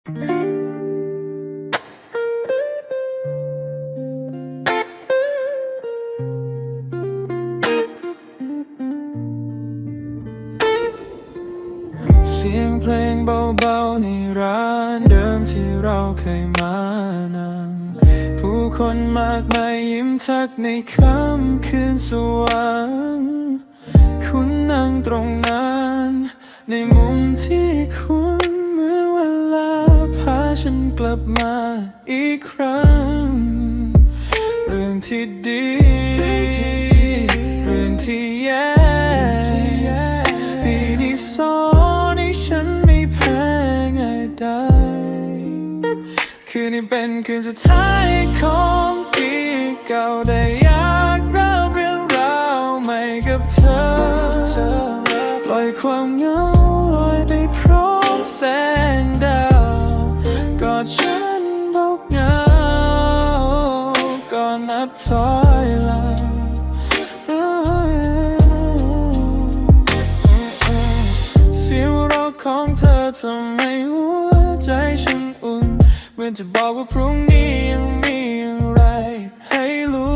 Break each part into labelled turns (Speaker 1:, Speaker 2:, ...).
Speaker 1: เสียงเพลงเบาๆในร้านเดิมที่เราเคยมานั่งผู้คนมากมายยิ้มทักในค่ำคืนสว่างคุณนั่งตรงนั้น ในมุมที่คุณ ฉันกลับมาอีกครั้ง เรื่องที่ดี เรื่องที่แย่ปีที่สอนให้ฉันไม่แพ้ง่ายได้คืนนี้เป็นคืนสุดท้ายของปีเก่าแต่อยากเล่าเรื่องราวใหม่กับเธอปล่อยความเหงา อนจะบอกว่าพรุ่งนี้ยังมีอะไรให้ลุ้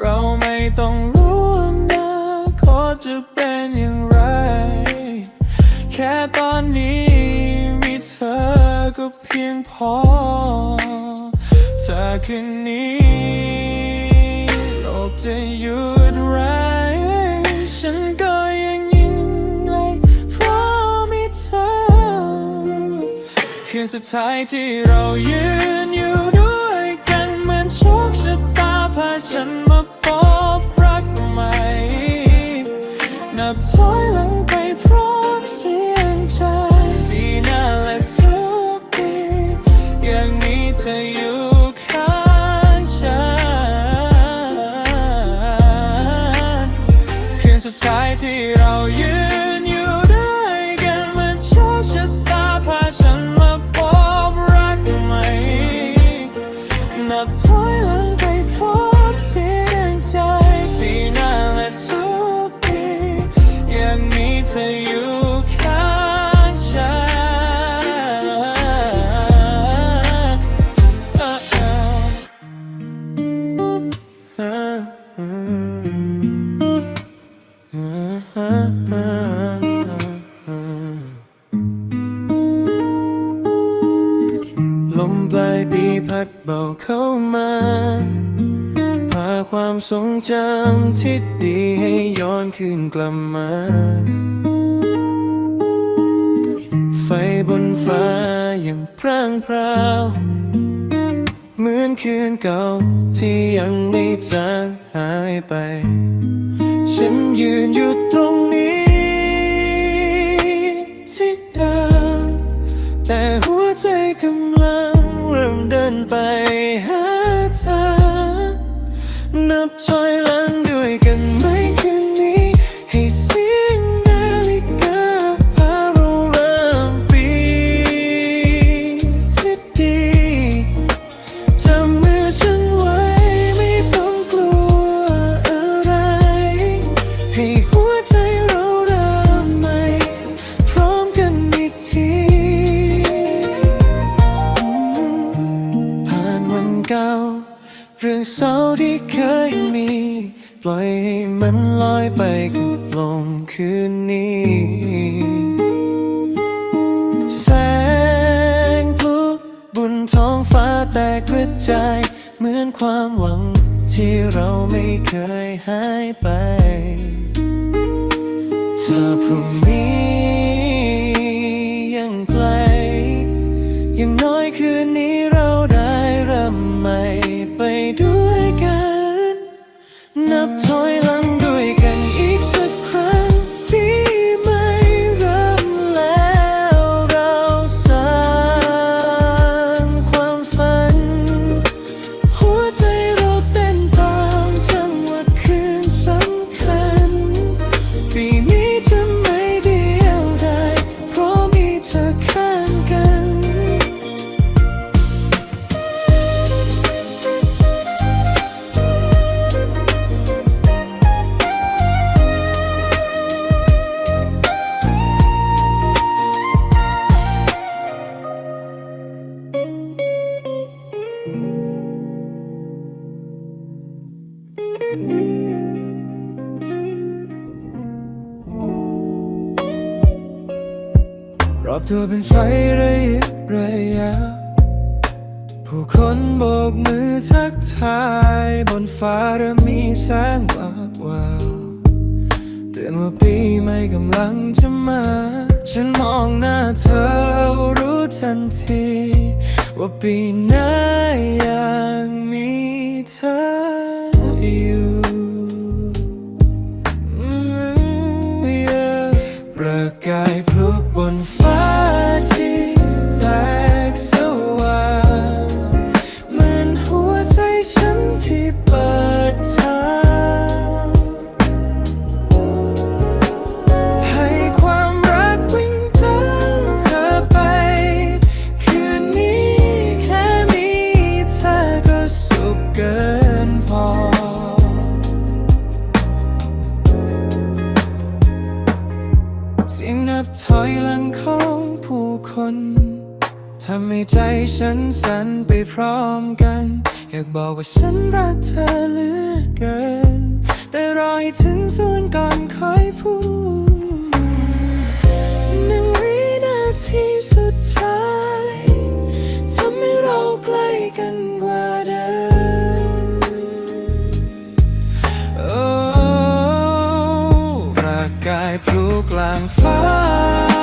Speaker 1: เราไม่ต้องรู้อนาคตจะเป็นอย่างไร แค่ตอนนี้มีเธอก็เพียงพอ เธอคืนนี้โลกจะหยุดร้ายฉันก็ คืนสุดท้ายที่เรายืนอยู่ด้วยกันเหมือนโชคชะตาพาฉันมา ทรงจำที่ดีให้ย้อนคืนกลับมา ไฟบนฟ้ายังพร่างพราว เหมือนคืนเก่าที่ยังไม่จาง ตัวเป็นไฟระยิบระยับผู้คนโบกมือทักทายบนฟ้าเริ่มมีแสงวาบวาวเตือนว่าปีใหม่กำลังจะมา ฉันมองหน้าเธอแล้วรู้ทันที ว่าปีหน้ยัง ถอยหลังของผู้คนทำให้ใจฉันสั่นไปพร้อมกัน อยากบอกว่าฉันรักเธอเหลือเกิน แต่รอให้ถึงส่วนก่อนค่อยพูดหนึ่งวินาทีสุ I'm fine.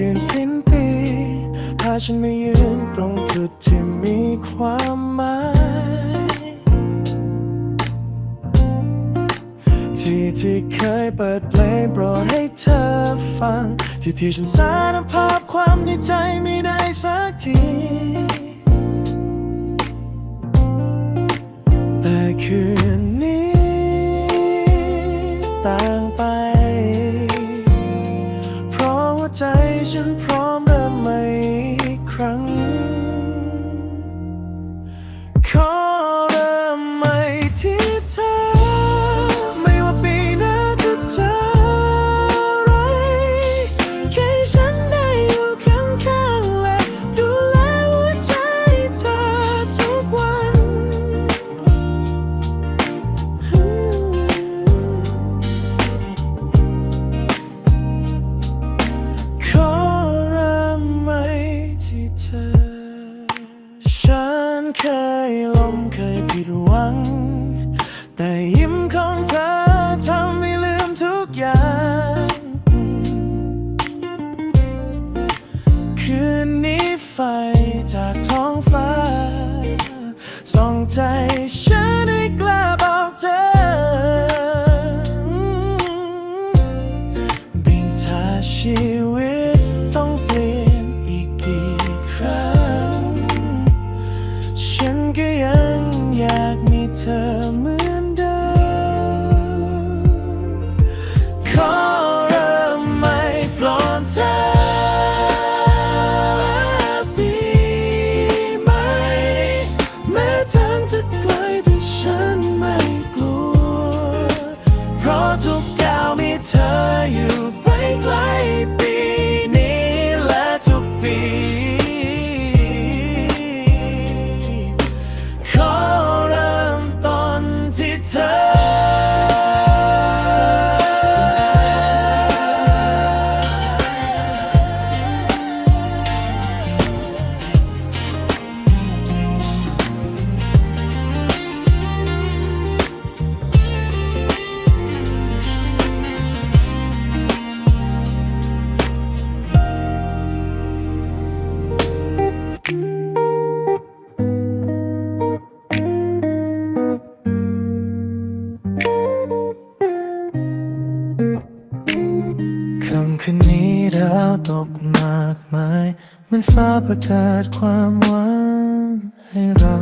Speaker 1: คืนสิ้นปีพาฉันมายืนตรงจุดที่มีความหมาย ที่ที่เคยเปิดเพลงโปรดให้เธอฟัง ที่ที่ฉันสารภาพความในใจไม่ได้สักที นฟ้าประกาศความหวังให้เรา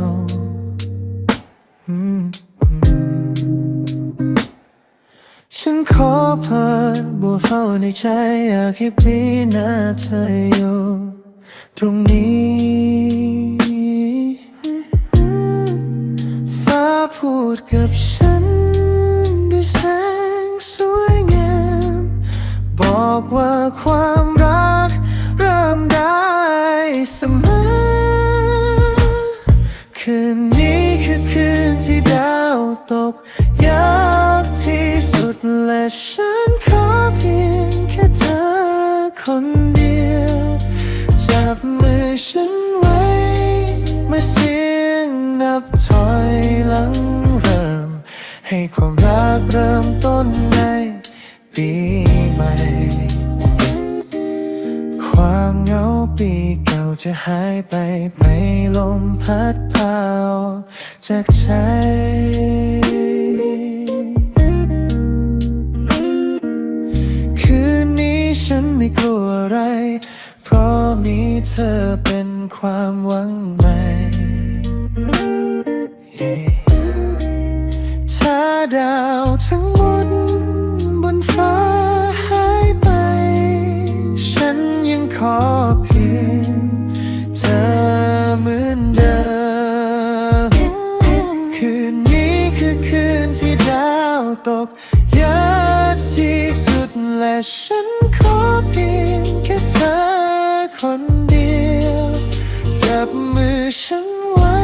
Speaker 1: ฉันขอเพิ่นบัวเฝ้าในใจอยากให้ปีหน้าเธออยู่ คนเดียว จับมือฉันไว้เมื่อเสียงนับถอยหลังเริ่ม ให้ความรักเริ่มต้นในปีใหม่ ความเหงาปีเก่าจะหายไปไม่ลมพัดพาจากใจ ฉันไม่กลัวอะไร เพราะมีเธอเป็นความหวังใหม่ถ้าดาวทั้งหมดบนฟ้าหายไป ฉันยังขอเพียงเธอเหมือนเดิม คืนนี้คือคืนที่ดาวตกยากที่สุดและฉัน ฉันไว้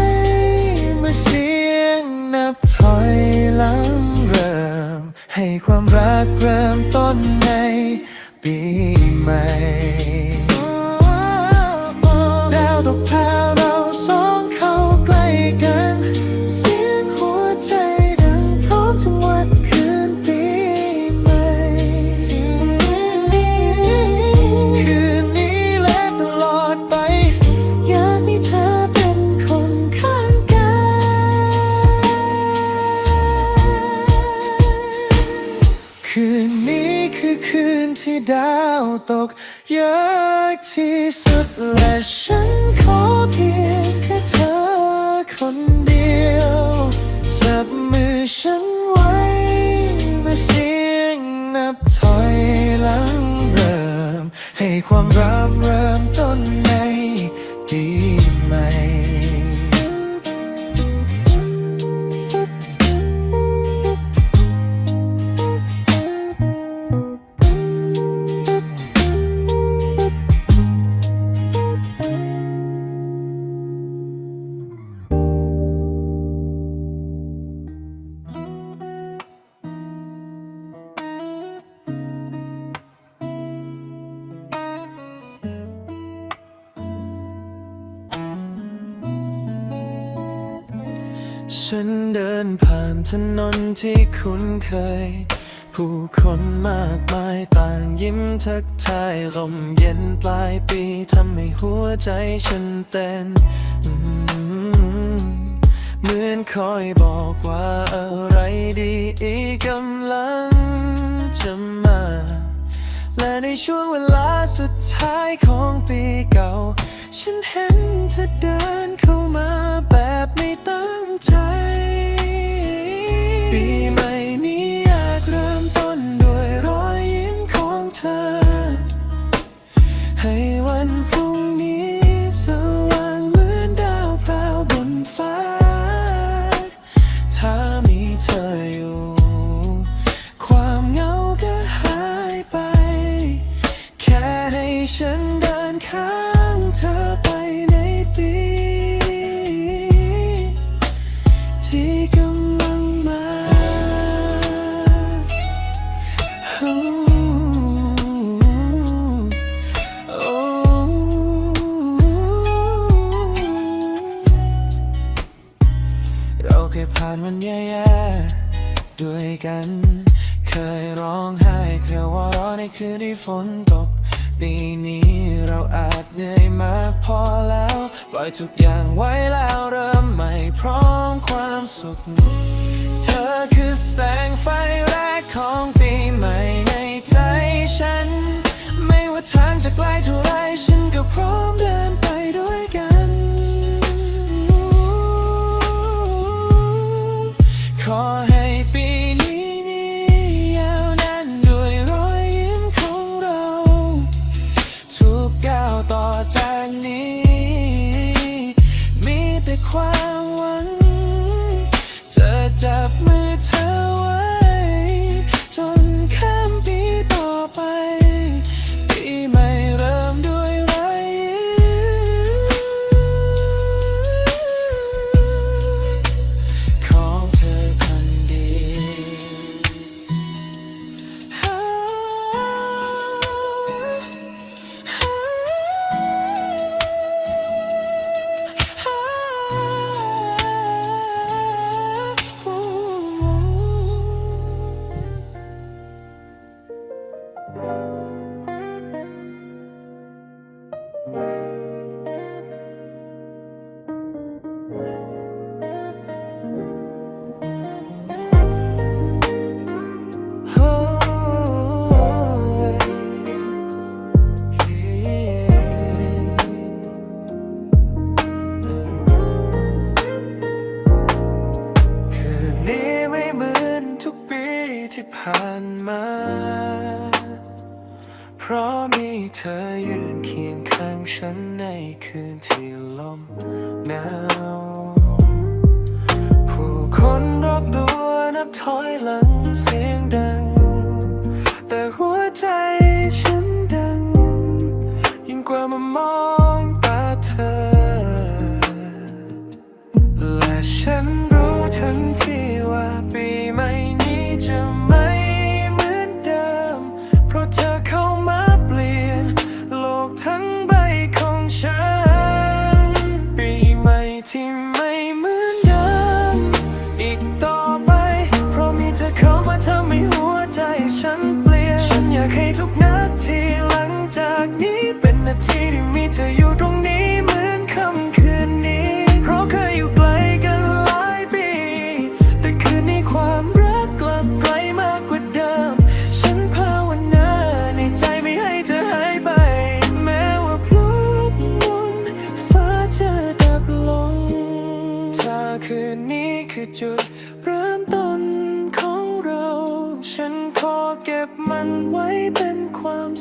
Speaker 1: เมื่อเสียงนับถอยหลังเริ่ม ให้ความรักเริ่มต้นในปีใหม่ คือคืนที่ดาวตกเยอะที่สุดและฉันขอเพียงแค่เธอคนเดียวจับมือฉันไว้เมื่อเสียงนับถอยหลังเริ่ม ให้ความรักเริ่มต้น ฉันเดินผ่านถนนที่คุ้นเคย ผู้คนมากมายต่างยิ้มทักทายลมเย็นปลายปีทำให้หัวใจฉันเต้นเหมือนคอยบอกว่าอะไรดีอีกกำลังจะมา และในช่วงเวลาสุดท้ายของปีเก่า ฉันเห็นเธอเดินเข้ามาแบบไม่ตั้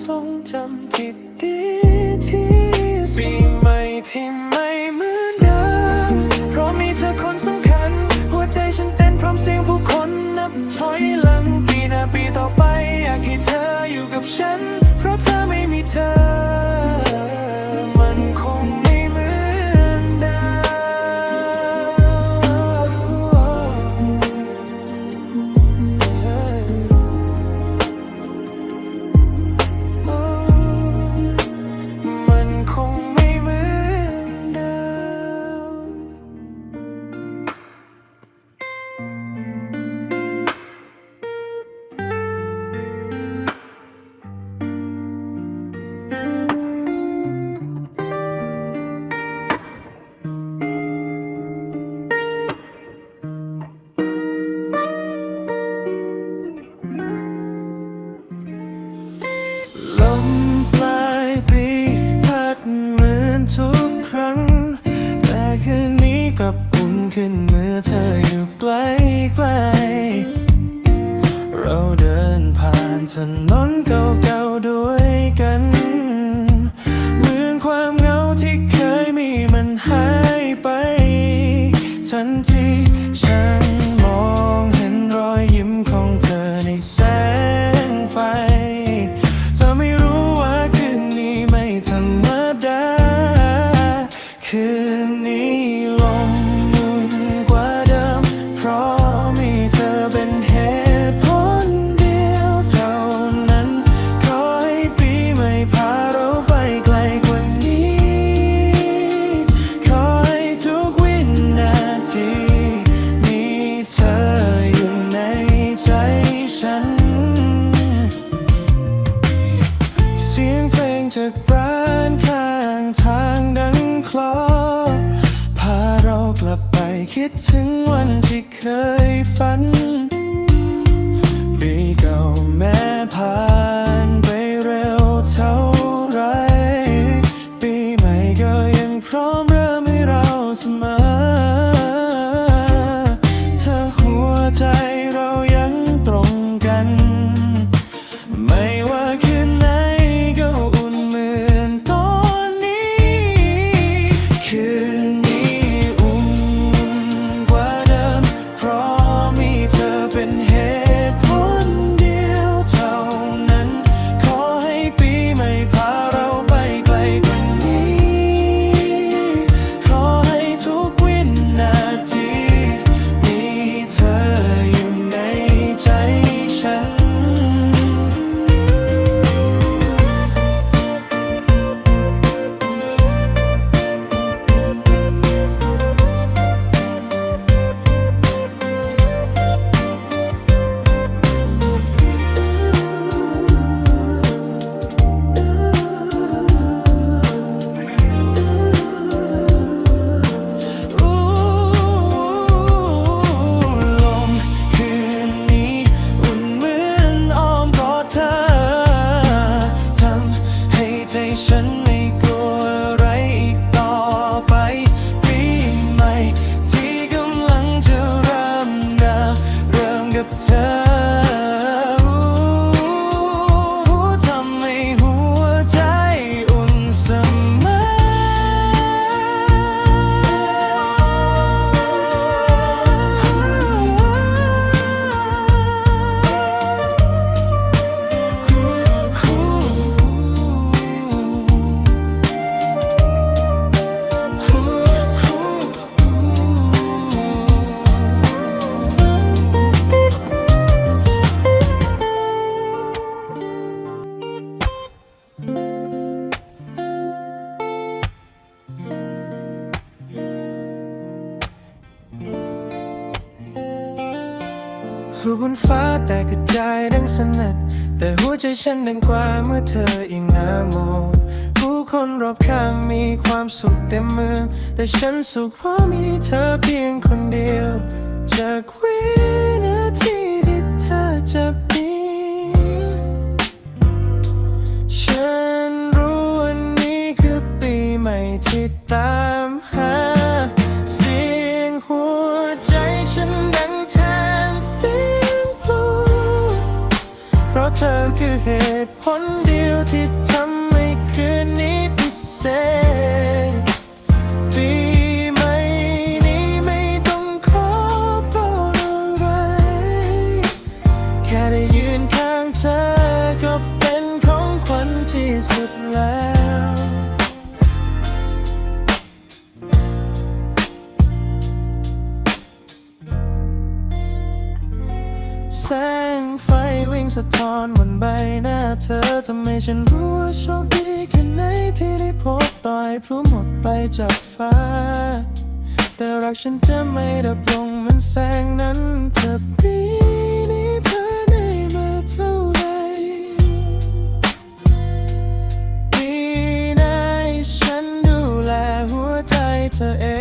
Speaker 1: ทรงจำที่ดีที่สุดปีใหม่ที่ไม่เหมือนเดิมเพราะมีเธอคนสำคัญ หัวใจฉันเต้นพร้อมเสียงผู้คนนับถอยหลังปีหน้าปีต่อไป อยากให้เธออยู่กับฉัน ใรูบนฟ้าแต่กระจายดังสนัดแต่หัวใจฉันดังกว่าเมื่อเธอยิ่งน่ามองผู้คนรอบข้างมีความสุขเต็มเมืองแต่ฉันสุขเพราะมีเธอเพียงคนเดียว จากวินาทีที่เธอจะมีฉันรู้วันนี้คือปีใหม่ที่ตา อ สะท้อนบนใบหน้าเธอทำให้ฉันรู้ว่าโชคดีแค่ไหนที่ได้พบต่อยพลุหมดไปจากฟ้า แต่รักฉันจะไม่ดับลงเหมือนแสงนั้นเธอปีนี้เธอได้มาเท่าไหรปีไหนฉันดูแลหัวใจเธอเอง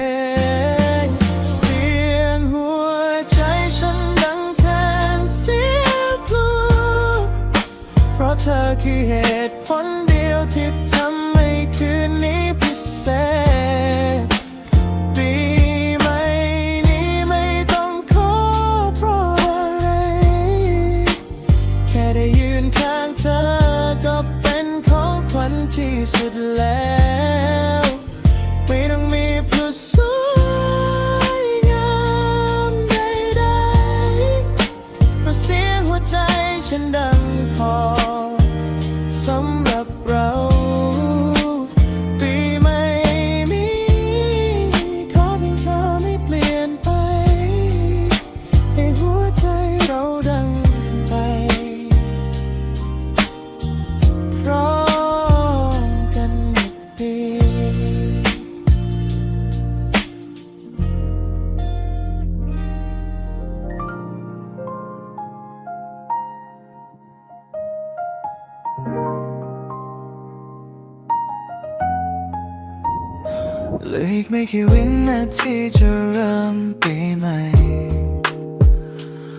Speaker 1: เหลืออีกไม่กี่วินาทีจะเริ่มปีใหม่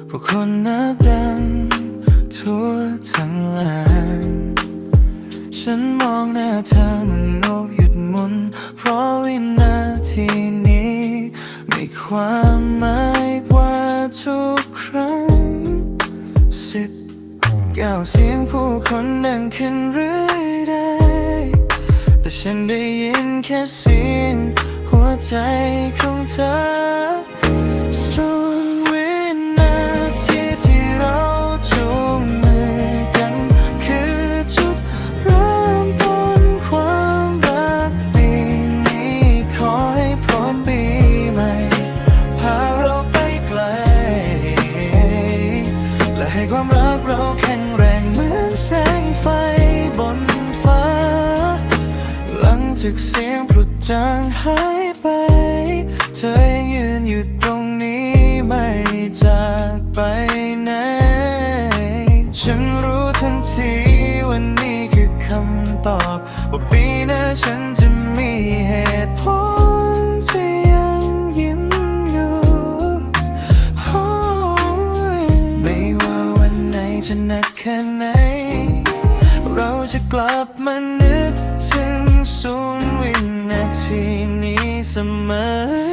Speaker 1: ผู้คนนับดังทั่วทั้งลานฉันมองหน้าเธอมันโลกหยุดหมุน เพราะวินาทีนี้ มีความหมายว่าทุกครั้งสิบเก้าเสียงผู้คนดังขึ้นเรื่อย ฉันได้ยินแค่เสียงหัวใจของเธอ จากเสียงปลุดจางหายไป เธอยังยืนอยู่ตรงนี้ไม่จากไปไหน ฉันรู้ทันทีวันนี้คือคำตอบ ว่าปีหน้าฉันจะมีเหตุผลที่ยังยิ้มยู่ไม่ว่าวันไหนจะนักแค่ไหน เราจะกลับมาเนื้อ ศูนย์วินาทีนี้เสมอ